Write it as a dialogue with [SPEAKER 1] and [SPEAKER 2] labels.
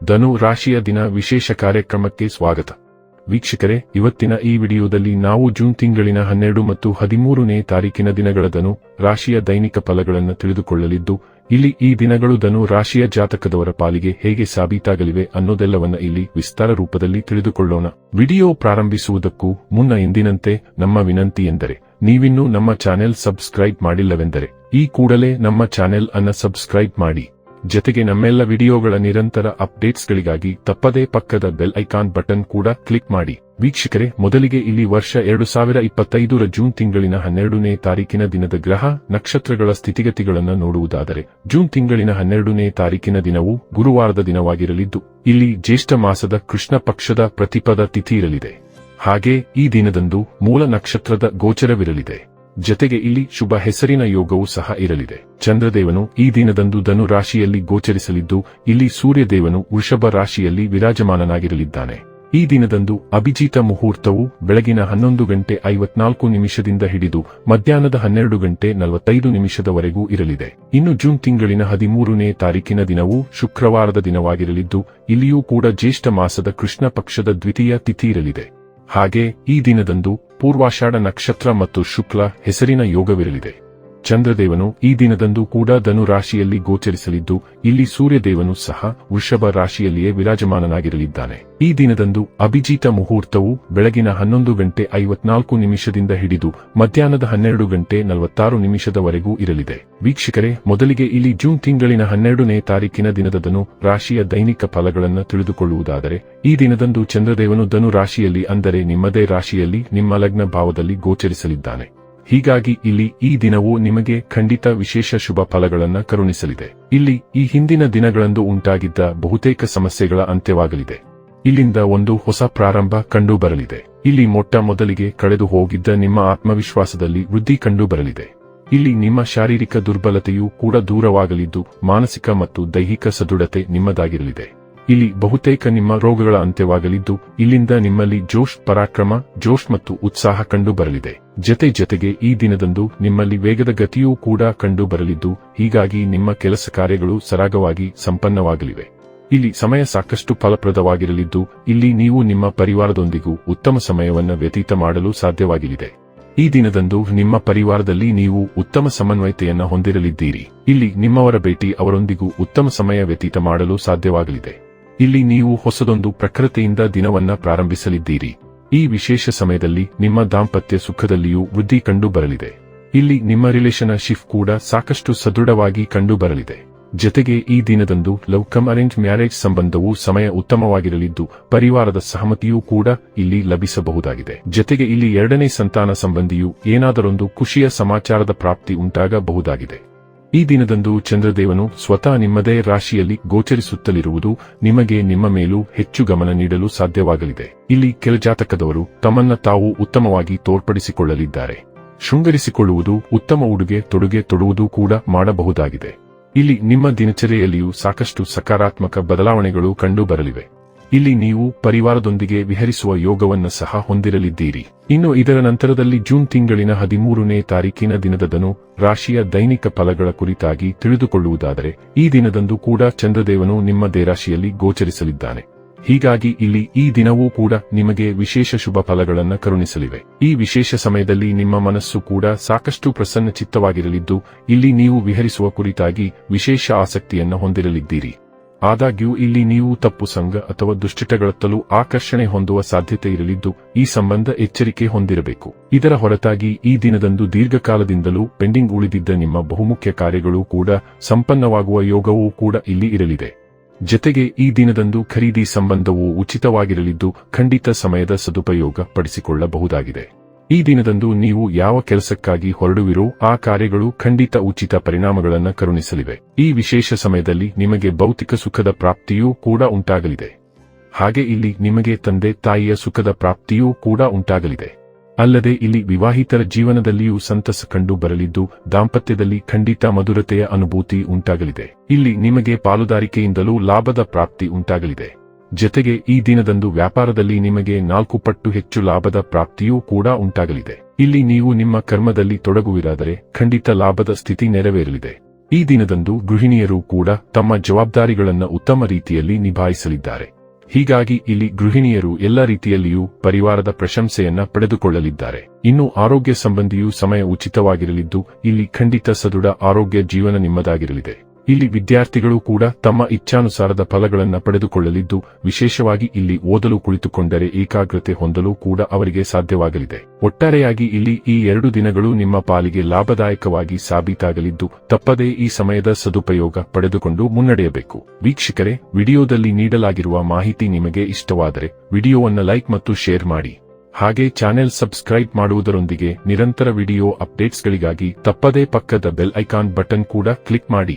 [SPEAKER 1] ಧನು ರಾಶಿಯ ದಿನ ವಿಶೇಷ ಕಾರ್ಯಕ್ರಮಕ್ಕೆ ಸ್ವಾಗತ. ವೀಕ್ಷಕರೇ, ಇವತ್ತಿನ ಈ ವಿಡಿಯೋದಲ್ಲಿ ನಾವು ಜೂನ್ ತಿಂಗಳಿನ ಹನ್ನೆರಡು ಮತ್ತು ಹದಿಮೂರನೇ ತಾರೀಕಿನ ದಿನಗಳ ಧನು ರಾಶಿಯ ದೈನಿಕ ಫಲಗಳನ್ನು ತಿಳಿದುಕೊಳ್ಳಲಿದ್ದು, ಇಲ್ಲಿ ಈ ದಿನಗಳು ಧನು ರಾಶಿಯ ಜಾತಕದವರ ಪಾಲಿಗೆ ಹೇಗೆ ಸಾಬೀತಾಗಲಿವೆ ಅನ್ನೋದೆಲ್ಲವನ್ನ ಇಲ್ಲಿ ವಿಸ್ತಾರ ರೂಪದಲ್ಲಿ ತಿಳಿದುಕೊಳ್ಳೋಣ. ವಿಡಿಯೋ ಪ್ರಾರಂಭಿಸುವುದಕ್ಕೂ ಮುನ್ನ ಎಂದಿನಂತೆ ನಮ್ಮ ವಿನಂತಿ ಎಂದರೆ, ನೀವಿನ್ನೂ ನಮ್ಮ ಚಾನೆಲ್ ಸಬ್ಸ್ಕ್ರೈಬ್ ಮಾಡಿಲ್ಲವೆಂದರೆ, ಈ ಕೂಡಲೇ ನಮ್ಮ ಚಾನೆಲ್ ಅನ್ನ ಸಬ್ಸ್ಕ್ರೈಬ್ ಮಾಡಿ. ಜೊತೆಗೆ ನಮ್ಮೆಲ್ಲ ವಿಡಿಯೋಗಳ ನಿರಂತರ ಅಪ್ಡೇಟ್ಸ್ಗಳಿಗಾಗಿ ತಪ್ಪದೇ ಪಕ್ಕದ ಬೆಲ್ ಐಕಾನ್ ಬಟನ್ ಕೂಡ ಕ್ಲಿಕ್ ಮಾಡಿ. ವೀಕ್ಷಕರೇ, ಮೊದಲಿಗೆ ಇಲ್ಲಿ ವರ್ಷ ಎರಡು ಸಾವಿರ ಇಪ್ಪತ್ತೈದರ ಜೂನ್ ತಿಂಗಳಿನ ಹನ್ನೆರಡನೇ ತಾರೀಕಿನ ದಿನದ ಗ್ರಹ, ನಕ್ಷತ್ರಗಳ ಸ್ಥಿತಿಗತಿಗಳನ್ನು ನೋಡುವುದಾದರೆ, ಜೂನ್ ತಿಂಗಳಿನ ಹನ್ನೆರಡನೇ ತಾರೀಕಿನ ದಿನವು ಗುರುವಾರದ ದಿನವಾಗಿರಲಿದ್ದು, ಇಲ್ಲಿ ಜ್ಯೇಷ್ಠ ಮಾಸದ ಕೃಷ್ಣ ಪಕ್ಷದ ಪ್ರತಿಪದ ತಿಥಿ ಇರಲಿದೆ. ಹಾಗೆ ಈ ದಿನದಂದು ಮೂಲ ನಕ್ಷತ್ರದ ಗೋಚರವಿರಲಿದೆ. ಜತೆಗೆ ಇಲ್ಲಿ ಶುಭ ಹೆಸರಿನ ಯೋಗವೂ ಸಹ ಇರಲಿದೆ. ಚಂದ್ರದೇವನು ಈ ದಿನದಂದು ಧನು ರಾಶಿಯಲ್ಲಿ ಗೋಚರಿಸಲಿದ್ದು, ಇಲ್ಲಿ ಸೂರ್ಯದೇವನು ವೃಷಭ ರಾಶಿಯಲ್ಲಿ ವಿರಾಜಮಾನನಾಗಿರಲಿದ್ದಾನೆ. ಈ ದಿನದಂದು ಅಭಿಜಿತ ಮುಹೂರ್ತವು ಬೆಳಗಿನ ಹನ್ನೊಂದು ಗಂಟೆ ಐವತ್ನಾಲ್ಕು ನಿಮಿಷದಿಂದ ಹಿಡಿದು, ಮಧ್ಯಾಹ್ನದ ಹನ್ನೆರಡು ಗಂಟೆ ನಲವತ್ತೈದು ನಿಮಿಷದವರೆಗೂ ಇರಲಿದೆ. ಇನ್ನು ಜೂನ್ ತಿಂಗಳಿನ ಹದಿಮೂರನೇ ತಾರೀಕಿನ ದಿನವು ಶುಕ್ರವಾರದ ದಿನವಾಗಿರಲಿದ್ದು, ಇಲ್ಲಿಯೂ ಕೂಡ ಜ್ಯೇಷ್ಠ ಮಾಸದ ಕೃಷ್ಣ ಪಕ್ಷದ ದ್ವಿತೀಯ ತಿಥಿ ಇರಲಿದೆ. ಹಾಗೆ ಈ ದಿನದಂದು ಪೂರ್ವಾಷಾಢ ನಕ್ಷತ್ರ ಮತ್ತು ಶುಕ್ಲ ಹೆಸರಿನ ಯೋಗವಿರಲಿದೆ. ಚಂದ್ರದೇವನು ಈ ದಿನದಂದು ಕೂಡ ಧನು ರಾಶಿಯಲ್ಲಿ ಗೋಚರಿಸಲಿದ್ದು, ಇಲ್ಲಿ ಸೂರ್ಯದೇವನು ಸಹ ವೃಷಭ ರಾಶಿಯಲ್ಲಿಯೇ ವಿರಾಜಮಾನನಾಗಿರಲಿದ್ದಾನೆ. ಈ ದಿನದಂದು ಅಭಿಜಿತ ಮುಹೂರ್ತವು ಬೆಳಗಿನ ಹನ್ನೊಂದು ಗಂಟೆ ಐವತ್ನಾಲ್ಕು ನಿಮಿಷದಿಂದ ಹಿಡಿದು ಮಧ್ಯಾಹ್ನದ ಹನ್ನೆರಡು ಗಂಟೆ ನಲವತ್ತಾರು ನಿಮಿಷದವರೆಗೂ ಇರಲಿದೆ. ವೀಕ್ಷಕರೇ, ಮೊದಲಿಗೆ ಇಲ್ಲಿ ಜೂನ್ ತಿಂಗಳಿನ ಹನ್ನೆರಡನೇ ತಾರೀಕಿನ ದಿನದ ಧನು ರಾಶಿಯ ದೈನಿಕ ಫಲಗಳನ್ನು ತಿಳಿದುಕೊಳ್ಳುವುದಾದರೆ, ಈ ದಿನದಂದು ಚಂದ್ರದೇವನು ಧನು ರಾಶಿಯಲ್ಲಿ ಅಂದರೆ ನಿಮ್ಮದೇ ರಾಶಿಯಲ್ಲಿ ನಿಮ್ಮ ಲಗ್ನ ಭಾವದಲ್ಲಿ ಗೋಚರಿಸಲಿದ್ದಾನೆ. ಹೀಗಾಗಿ ಇಲ್ಲಿ ಈ ದಿನವು ನಿಮಗೆ ಖಂಡಿತ ವಿಶೇಷ ಶುಭ ಫಲಗಳನ್ನು ಕರುಣಿಸಲಿದೆ. ಇಲ್ಲಿ ಈ ಹಿಂದಿನ ದಿನಗಳಂದು ಉಂಟಾಗಿದ್ದ ಬಹುತೇಕ ಸಮಸ್ಯೆಗಳ ಅಂತ್ಯವಾಗಲಿದೆ. ಇಲ್ಲಿಂದ ಒಂದು ಹೊಸ ಪ್ರಾರಂಭ ಕಂಡು ಬರಲಿದೆ ಇಲ್ಲಿ ಮೊಟ್ಟ ಮೊದಲಿಗೆ ಕಳೆದು ಹೋಗಿದ್ದ ನಿಮ್ಮ ಆತ್ಮವಿಶ್ವಾಸದಲ್ಲಿ ವೃದ್ಧಿ ಕಂಡು ಬರಲಿದೆ ಇಲ್ಲಿ ನಿಮ್ಮ ಶಾರೀರಿಕ ದುರ್ಬಲತೆಯೂ ಕೂಡ ದೂರವಾಗಲಿದ್ದು, ಮಾನಸಿಕ ಮತ್ತು ದೈಹಿಕ ಸದೃಢತೆ ನಿಮ್ಮದಾಗಿರಲಿದೆ. ಇಲ್ಲಿ ಬಹುತೇಕ ನಿಮ್ಮ ರೋಗಗಳ ಅಂತ್ಯವಾಗಲಿದ್ದು, ಇಲ್ಲಿಂದ ನಿಮ್ಮಲ್ಲಿ ಜೋಶ್, ಪರಾಕ್ರಮ, ಜೋಶ್ ಮತ್ತು ಉತ್ಸಾಹ ಕಂಡು ಬರಲಿದೆ. ಜತೆ ಜತೆಗೆ ಈ ದಿನದಂದು ನಿಮ್ಮಲ್ಲಿ ವೇಗದ ಗತಿಯೂ ಕೂಡ ಕಂಡು ಬರಲಿದ್ದು, ಹೀಗಾಗಿ ನಿಮ್ಮ ಕೆಲಸ ಕಾರ್ಯಗಳು ಸರಾಗವಾಗಿ ಸಂಪನ್ನವಾಗಲಿವೆ. ಇಲ್ಲಿ ಸಮಯ ಸಾಕಷ್ಟು ಫಲಪ್ರದವಾಗಿರಲಿದ್ದು, ಇಲ್ಲಿ ನೀವು ನಿಮ್ಮ ಪರಿವಾರದೊಂದಿಗೂ ಉತ್ತಮ ಸಮಯವನ್ನು ವ್ಯತೀತ ಮಾಡಲು ಸಾಧ್ಯವಾಗಲಿದೆ. ಈ ದಿನದಂದು ನಿಮ್ಮ ಪರಿವಾರದಲ್ಲಿ ನೀವು ಉತ್ತಮ ಸಮನ್ವಯತೆಯನ್ನು ಹೊಂದಿರಲಿದ್ದೀರಿ. ಇಲ್ಲಿ ನಿಮ್ಮವರ ಭೇಟಿ ಅವರೊಂದಿಗೂ ಉತ್ತಮ ಸಮಯ ವ್ಯತೀತ ಮಾಡಲು ಸಾಧ್ಯವಾಗಲಿದೆ. ಇಲ್ಲಿ ನೀವು ಹೊಸದೊಂದು ಪ್ರಕೃತಿಯಿಂದ ದಿನವನ್ನ ಪ್ರಾರಂಭಿಸಲಿದ್ದೀರಿ. ಈ ವಿಶೇಷ ಸಮಯದಲ್ಲಿ ನಿಮ್ಮ ದಾಂಪತ್ಯ ಸುಖದಲ್ಲಿಯೂ ವೃದ್ಧಿ ಕಂಡು ಬರಲಿದೆ ಇಲ್ಲಿ ನಿಮ್ಮ ರಿಲೇಶನ್ಶಿಪ್ ಕೂಡ ಸಾಕಷ್ಟು ಸದೃಢವಾಗಿ ಕಂಡು ಬರಲಿದೆ ಜತೆಗೆ ಈ ದಿನದಂದು ಲವ್ ಕಮ್ ಅರೇಂಜ್ ಮ್ಯಾರೇಜ್ ಸಂಬಂಧವು ಸಮಯ ಉತ್ತಮವಾಗಿರಲಿದ್ದು, ಪರಿವಾರದ ಸಹಮತಿಯೂ ಕೂಡ ಇಲ್ಲಿ ಲಭಿಸಬಹುದಾಗಿದೆ. ಜತೆಗೆ ಇಲ್ಲಿ ಎರಡನೇ ಸಂತಾನ ಸಂಬಂಧಿಯು ಏನಾದರೊಂದು ಖುಷಿಯ ಸಮಾಚಾರದ ಪ್ರಾಪ್ತಿ ಉಂಟಾಗಬಹುದಾಗಿದೆ. ಈ ದಿನದಂದು ಚಂದ್ರದೇವನು ಸ್ವತಃ ನಿಮ್ಮದೇ ರಾಶಿಯಲ್ಲಿ ಗೋಚರಿಸುತ್ತಲಿರುವುದು ನಿಮಗೆ ನಿಮ್ಮ ಮೇಲೂ ಹೆಚ್ಚು ಗಮನ ನೀಡಲು ಸಾಧ್ಯವಾಗಲಿದೆ. ಇಲ್ಲಿ ಕೆಲ ಜಾತಕದವರು ತಮ್ಮನ್ನ ತಾವು ಉತ್ತಮವಾಗಿ ತೋರ್ಪಡಿಸಿಕೊಳ್ಳಲಿದ್ದಾರೆ. ಶೃಂಗರಿಸಿಕೊಳ್ಳುವುದು ಉತ್ತಮ ಉಡುಗೆ ತೊಡುಗೆ ತೊಡುವುದು ಕೂಡ ಮಾಡಬಹುದಾಗಿದೆ. ಇಲ್ಲಿ ನಿಮ್ಮ ದಿನಚರಿಯಲ್ಲಿಯೂ ಸಾಕಷ್ಟು ಸಕಾರಾತ್ಮಕ ಬದಲಾವಣೆಗಳು ಕಂಡು ಬರಲಿವೆ ಇಲ್ಲಿ ನೀವು ಪರಿವಾರದೊಂದಿಗೆ ವಿಹರಿಸುವ ಯೋಗವನ್ನು ಸಹ ಹೊಂದಿರಲಿದ್ದೀರಿ. ಇನ್ನು ಇದರ ನಂತರದಲ್ಲಿ ಜೂನ್ ತಿಂಗಳಿನ ಹದಿಮೂರನೇ ತಾರೀಕಿನ ದಿನದದನು ರಾಶಿಯ ದೈನಿಕ ಫಲಗಳ ಕುರಿತಾಗಿ ತಿಳಿದುಕೊಳ್ಳುವುದಾದರೆ, ಈ ದಿನದಂದು ಕೂಡ ಚಂದ್ರದೇವನು ನಿಮ್ಮ ದೇರಾಶಿಯಲ್ಲಿ ಗೋಚರಿಸಲಿದ್ದಾನೆ. ಹೀಗಾಗಿ ಇಲ್ಲಿ ಈ ದಿನವೂ ಕೂಡ ನಿಮಗೆ ವಿಶೇಷ ಶುಭ ಫಲಗಳನ್ನು ಕರುಣಿಸಲಿವೆ. ಈ ವಿಶೇಷ ಸಮಯದಲ್ಲಿ ನಿಮ್ಮ ಮನಸ್ಸು ಕೂಡ ಸಾಕಷ್ಟು ಪ್ರಸನ್ನ ಚಿತ್ತವಾಗಿರಲಿದ್ದು ಇಲ್ಲಿ ನೀವು ವಿಹರಿಸುವ ಕುರಿತಾಗಿ ವಿಶೇಷ ಆಸಕ್ತಿಯನ್ನು ಹೊಂದಿರಲಿದ್ದೀರಿ. ಆದಾಗ್ಯೂ ಇಲ್ಲಿ ನೀವು ತಪ್ಪು ಸಂಘ ಅಥವಾ ದುಶ್ಚಟಗಳತ್ತಲೂ ಆಕರ್ಷಣೆ ಹೊಂದುವ ಸಾಧ್ಯತೆ ಇರಲಿದ್ದು, ಈ ಸಂಬಂಧ ಎಚ್ಚರಿಕೆ ಹೊಂದಿರಬೇಕು. ಇದರ ಹೊರತಾಗಿ ಈ ದಿನದಂದು ದೀರ್ಘಕಾಲದಿಂದಲೂ ಪೆಂಡಿಂಗ್ ಉಳಿದಿದ್ದ ನಿಮ್ಮ ಬಹುಮುಖ್ಯ ಕಾರ್ಯಗಳು ಕೂಡ ಸಂಪನ್ನವಾಗುವ ಯೋಗವೂ ಕೂಡ ಇಲ್ಲಿ ಇರಲಿದೆ. ಜತೆಗೆ ಈ ದಿನದಂದು ಖರೀದಿ ಸಂಬಂಧವು ಉಚಿತವಾಗಿರಲಿದ್ದು, ಖಂಡಿತ ಸಮಯದ ಸದುಪಯೋಗ ಪಡಿಸಿಕೊಳ್ಳಬಹುದಾಗಿದೆ. ಈ ದಿನದಂದು ನೀವು ಯಾವ ಕೆಲಸಕ್ಕಾಗಿ ಹೊರಡುವಿರೋ ಆ ಕಾರ್ಯಗಳು ಖಂಡಿತ ಉಚಿತ ಪರಿಣಾಮಗಳನ್ನು ಕರುಣಿಸಲಿವೆ. ಈ ವಿಶೇಷ ಸಮಯದಲ್ಲಿ ನಿಮಗೆ ಭೌತಿಕ ಸುಖದ ಪ್ರಾಪ್ತಿಯೂ ಕೂಡ ಉಂಟಾಗಲಿದೆ. ಹಾಗೆ ಇಲ್ಲಿ ನಿಮಗೆ ತಂದೆ ತಾಯಿಯ ಸುಖದ ಪ್ರಾಪ್ತಿಯೂ ಕೂಡ ಉಂಟಾಗಲಿದೆ. ಅಲ್ಲದೆ ಇಲ್ಲಿ ವಿವಾಹಿತರ ಜೀವನದಲ್ಲಿಯೂ ಸಂತಸ ಕಂಡು ಬರಲಿದ್ದು ದಾಂಪತ್ಯದಲ್ಲಿ ಖಂಡಿತ ಮಧುರತೆಯ ಅನುಭೂತಿ ಉಂಟಾಗಲಿದೆ. ಇಲ್ಲಿ ನಿಮಗೆ ಪಾಲುದಾರಿಕೆಯಿಂದಲೂ ಲಾಭದ ಪ್ರಾಪ್ತಿ ಉಂಟಾಗಲಿದೆ. ಜತೆಗೆ ಈ ದಿನದಂದು ವ್ಯಾಪಾರದಲ್ಲಿ ನಿಮಗೆ ನಾಲ್ಕು ಪಟ್ಟು ಹೆಚ್ಚು ಲಾಭದ ಪ್ರಾಪ್ತಿಯೂ ಕೂಡ ಉಂಟಾಗಲಿದೆ. ಇಲ್ಲಿ ನೀವು ನಿಮ್ಮ ಕರ್ಮದಲ್ಲಿ ತೊಡಗುವಿರಾದರೆ ಖಂಡಿತ ಲಾಭದ ಸ್ಥಿತಿ ನೆರವೇರಲಿದೆ. ಈ ದಿನದಂದು ಗೃಹಿಣಿಯರು ಕೂಡ ತಮ್ಮ ಜವಾಬ್ದಾರಿಗಳನ್ನು ಉತ್ತಮ ರೀತಿಯಲ್ಲಿ ನಿಭಾಯಿಸಲಿದ್ದಾರೆ. ಹೀಗಾಗಿ ಇಲ್ಲಿ ಗೃಹಿಣಿಯರು ಎಲ್ಲ ರೀತಿಯಲ್ಲಿಯೂ ಪರಿವಾರದ ಪ್ರಶಂಸೆಯನ್ನ ಪಡೆದುಕೊಳ್ಳಲಿದ್ದಾರೆ. ಇನ್ನು ಆರೋಗ್ಯ ಸಂಬಂಧಿಯೂ ಸಮಯ ಉಚಿತವಾಗಿರಲಿದ್ದು, ಇಲ್ಲಿ ಖಂಡಿತ ಸದೃಢ ಆರೋಗ್ಯ ಜೀವನ ನಿಮ್ಮದಾಗಿರಲಿದೆ. ಇಲ್ಲಿ ವಿದ್ಯಾರ್ಥಿಗಳು ಕೂಡ ತಮ್ಮ ಇಚ್ಛಾನುಸಾರದ ಫಲಗಳನ್ನು ಪಡೆದುಕೊಳ್ಳಲಿದ್ದು, ವಿಶೇಷವಾಗಿ ಇಲ್ಲಿ ಓದಲು ಕುಳಿತುಕೊಂಡರೆ ಏಕಾಗ್ರತೆ ಹೊಂದಲು ಕೂಡ ಅವರಿಗೆ ಸಾಧ್ಯವಾಗಲಿದೆ. ಒಟ್ಟಾರೆಯಾಗಿ ಇಲ್ಲಿ ಈ ಎರಡು ದಿನಗಳು ನಿಮ್ಮ ಪಾಲಿಗೆ ಲಾಭದಾಯಕವಾಗಿ ಸಾಬೀತಾಗಲಿದ್ದು, ತಪ್ಪದೇ ಈ ಸಮಯದ ಸದುಪಯೋಗ ಪಡೆದುಕೊಂಡು ಮುನ್ನಡೆಯಬೇಕು. ವೀಕ್ಷಕರೇ, ವಿಡಿಯೋದಲ್ಲಿ ನೀಡಲಾಗಿರುವ ಮಾಹಿತಿ ನಿಮಗೆ ಇಷ್ಟವಾದರೆ, ವಿಡಿಯೋವನ್ನು ಲೈಕ್ ಮತ್ತು ಶೇರ್ ಮಾಡಿ. ಹಾಗೆ ಚಾನೆಲ್ ಸಬ್ಸ್ಕ್ರೈಬ್ ಮಾಡುವುದರೊಂದಿಗೆ ನಿರಂತರ ವಿಡಿಯೋ ಅಪ್ಡೇಟ್ಸ್ಗಳಿಗಾಗಿ ತಪ್ಪದೇ ಪಕ್ಕದ ಬೆಲ್ ಐಕಾನ್ ಬಟನ್ ಕೂಡ ಕ್ಲಿಕ್ ಮಾಡಿ.